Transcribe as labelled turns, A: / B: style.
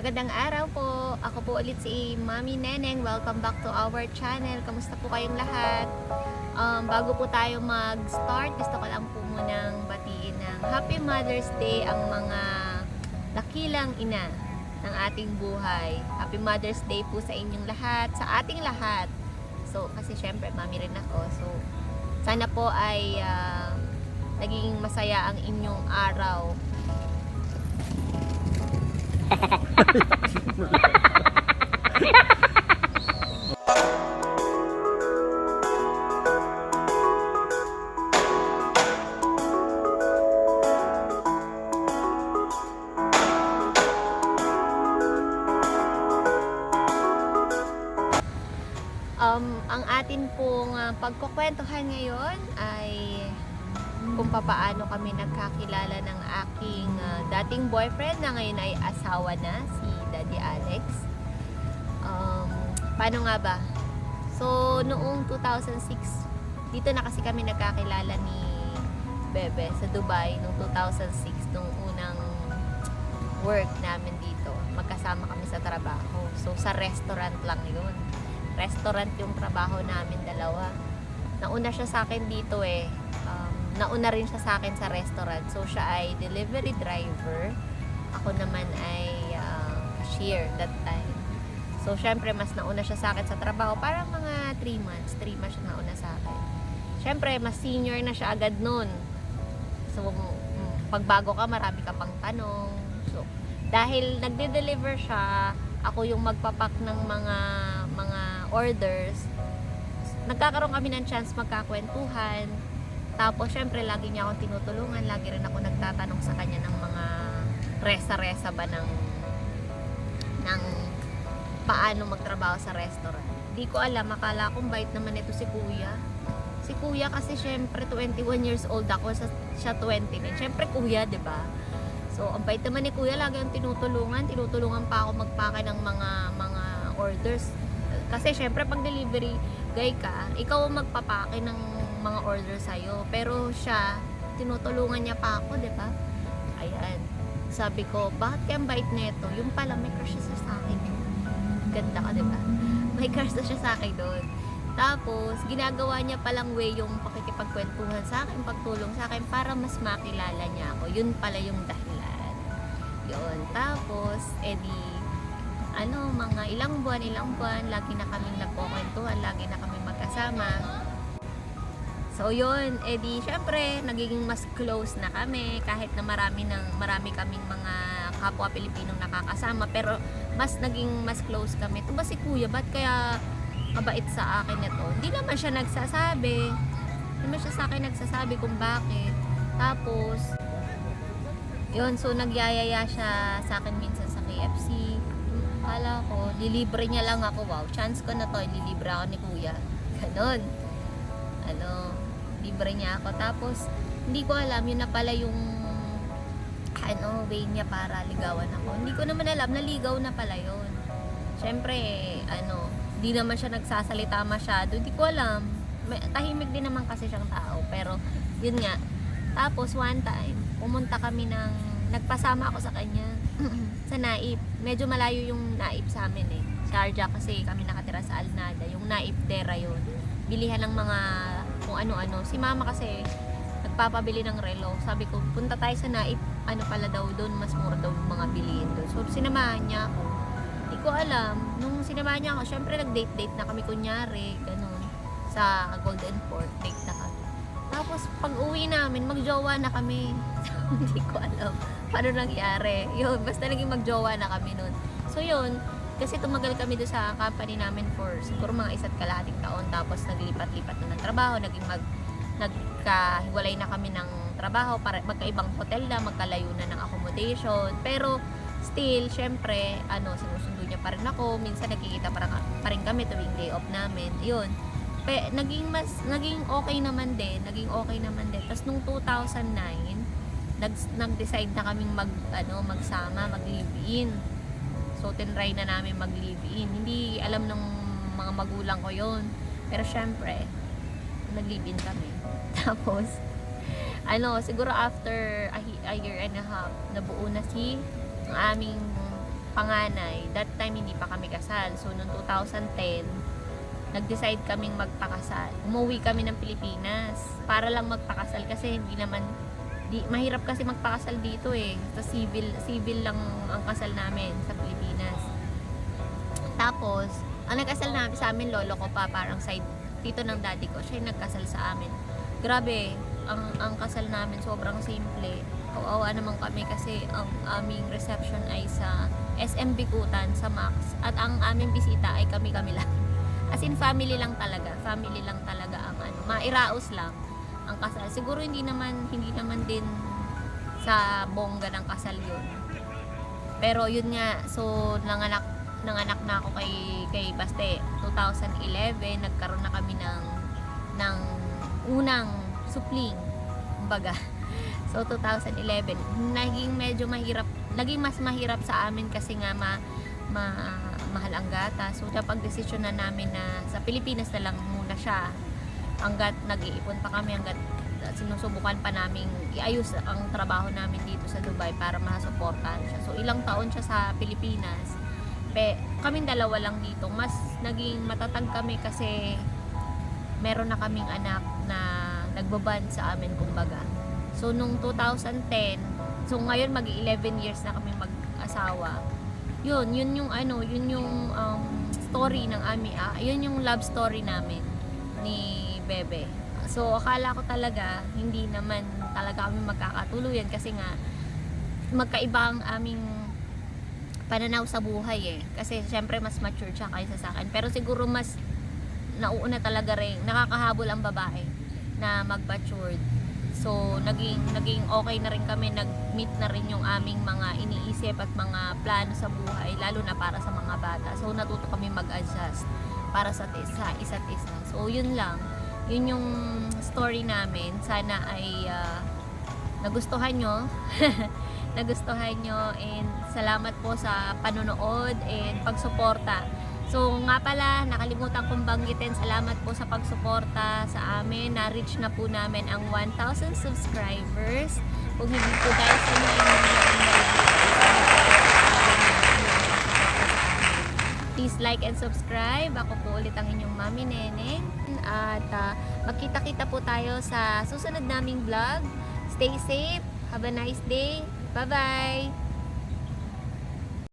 A: Magandang araw po. Ako po ulit si Mami Neneng. Welcome back to our channel. Kamusta po kayong lahat? Um, bago po tayo mag-start, gusto ko lang po munang batiin ng Happy Mother's Day ang mga dakilang ina ng ating buhay. Happy Mother's Day po sa inyong lahat, sa ating lahat. So, kasi syempre, mami rin ako. So, sana po ay ah, naging masaya ang inyong araw. Um, ang atin pong uh, pagkukwentuhan ngayon ay kung papaano kami nagkakilala ng aking ah, dating boyfriend na ngayon ay asawa na, si Daddy Alex. Um, paano nga ba? So, noong 2006, dito na kasi kami nagkakilala ni Bebe sa Dubai noong 2006, nung unang work namin dito. Magkasama kami sa trabaho. So, sa restaurant lang yun. Restaurant yung trabaho namin dalawa. Nauna siya sa akin dito eh. Nauna rin siya sa akin sa restaurant. So, siya ay delivery driver. Ako naman ay ah, cashier that time. So, syempre, mas nauna siya sa akin sa trabaho. Parang mga 3 months. 3 months siya nauna sa akin. Syempre, mas senior na siya agad nun. So, mm, pagbago ka, marami ka pang tanong. So, dahil nagde-deliver siya, ako yung magpapak ng mga mga orders. Nagkakaroon kami ng chance magkakwentuhan. Tapos, syempre, lagi niya akong tinutulungan. Lagi rin ako nagtatanong sa kanya ng mga resa-resa ba ng ng paano magtrabaho sa restaurant. Di ko alam, akala kong bait naman ito si kuya. Si kuya kasi syempre 21 years old ako, siya 20 din. Syempre kuya, 'di ba? So, ang bait naman ni kuya, lagi ang tinutulungan. Tinutulungan pa ako magpake ng mga mga orders. Kasi syempre pag delivery guy ka, ikaw ang magpapake ng mga orders sa'yo. Pero siya, tinutulungan niya pa ako, 'di ba? Ayan. Sabi ko, bakit kaya ang bait nito? Yung pala, may crush siya sa akin. Ganda ka, di ba? May crush siya sa akin doon. Tapos, ginagawa niya palang way yung pakikipagkwentuhan sa akin, pagtulong sa akin para mas makilala niya ako. Yun pala yung dahilan. Yun. Tapos, edi, ano, mga ilang buwan, ilang buwan, lagi na kaming nagkukwentuhan, lagi na kami magkasama. So yun, edi syempre nagiging mas close na kami kahit na marami ng marami kaming mga kapwa Pilipinong nakakasama pero mas naging mas close kami. Ito ba si Kuya, ba't kaya mabait sa akin ito? Hindi naman siya nagsasabi. Hindi naman siya sa akin nagsasabi kung bakit. Tapos, yun, so nagyayaya siya sa akin minsan sa KFC. Kala ko, lilibre niya lang ako. Wow, chance ko na to, lilibre ako ni Kuya. Ganon. Ano, libre niya ako. Tapos, hindi ko alam, yun na pala yung ano, way niya para ligawan ako. Hindi ko naman alam, naligaw na pala yun. Siyempre, ano, di naman siya nagsasalita masyado. Hindi ko alam. May, tahimik din naman kasi siyang tao. Pero, yun nga. Tapos, one time, pumunta kami ng, nagpasama ako sa kanya sa Naip. Medyo malayo yung Naip sa amin eh. Sharjah kasi kami nakatira sa Alnada. Yung Naip Terra yun. Bilihan ng mga kung ano-ano. Si mama kasi nagpapabili ng relo. Sabi ko, punta tayo sa Naip. Ano pala daw doon, mas mura daw mga bilihin doon. So, sinamahan niya ako. Hindi ko alam. Nung sinamahan niya ako, syempre nag-date-date na kami kunyari. Ganun. Sa Golden Port. Date na kami. Tapos, pag uwi namin, magjowa na kami. Hindi ko alam paano nangyari. Yun, basta naging magjowa na kami nun. So, yun. Kasi tumagal kami doon sa company namin for siguro mga isa't kalahating taon. Tapos, naglipat-lipat na ng trabaho. Naging mag, nagkahiwalay na kami ng trabaho. Para, magkaibang hotel na, magkalayo na ng accommodation. Pero, still, syempre, ano, sinusundo niya pa rin ako. Minsan, nagkikita pa rin, pa rin kami tuwing day off namin. Yun pe, naging mas naging okay naman din, naging okay naman din. Tapos nung 2009, nag nag-decide na kaming mag ano, magsama, mag-live-in. So tinry na namin mag-live-in. Hindi alam ng mga magulang ko 'yon. Pero syempre, nag-live-in kami. Tapos ano, siguro after a, a year and a half, nabuo na si ang aming panganay, that time hindi pa kami kasal. So, noong 2010, nag-decide kaming magpakasal. Umuwi kami ng Pilipinas para lang magpakasal kasi hindi naman di, mahirap kasi magpakasal dito eh. Sa civil, civil lang ang kasal namin sa Pilipinas. Tapos, ang nagkasal namin sa amin, lolo ko pa, parang side tito ng daddy ko, siya yung nagkasal sa amin. Grabe, ang, ang kasal namin sobrang simple. Kawawa naman kami kasi ang aming reception ay sa SM Bikutan, sa Max. At ang aming bisita ay kami-kami lang. As in, family lang talaga. Family lang talaga ang ano. Mairaos lang ang kasal. Siguro hindi naman, hindi naman din sa bongga ng kasal yun. Pero yun nga, so nanganak nanganak na ako kay kay Baste. 2011 nagkaroon na kami ng ng unang supling kumbaga. So 2011 naging medyo mahirap naging mas mahirap sa amin kasi nga ma, ma mahal ang gata. So napag-desisyon na namin na sa Pilipinas na lang muna siya. Hanggat nag-iipon pa kami hanggat sinusubukan pa namin iayos ang trabaho namin dito sa Dubai para masuportahan siya. So ilang taon siya sa Pilipinas pe, kaming dalawa lang dito. Mas naging matatag kami kasi meron na kaming anak na nagbaban sa amin kumbaga. So nung 2010, so ngayon mag 11 years na kami mag-asawa. Yun, yun yung ano, yun yung um, story ng ami, ah, yun yung love story namin ni Bebe. So akala ko talaga hindi naman talaga kami magkakatuluyan kasi nga magkaiba ang aming pananaw sa buhay eh. Kasi syempre mas mature siya kaysa sa akin. Pero siguro mas nauuna talaga rin, nakakahabol ang babae na mag-matured. So, naging, naging okay na rin kami, nag-meet na rin yung aming mga iniisip at mga plano sa buhay, lalo na para sa mga bata. So, natuto kami mag-adjust para sa, sa isa't isa. So, yun lang. Yun yung story namin. Sana ay ah, nagustuhan nyo. nagustuhan nyo and salamat po sa panonood and pagsuporta. So nga pala, nakalimutan kong banggitin, salamat po sa pagsuporta sa amin. Na-reach na po namin ang 1,000 subscribers. Kung hindi po ay hindi namin Please like and subscribe. Ako po ulit ang inyong Mami Neneng. At ah, magkita-kita po tayo sa susunod naming vlog. Stay safe. Have a nice day. 拜拜。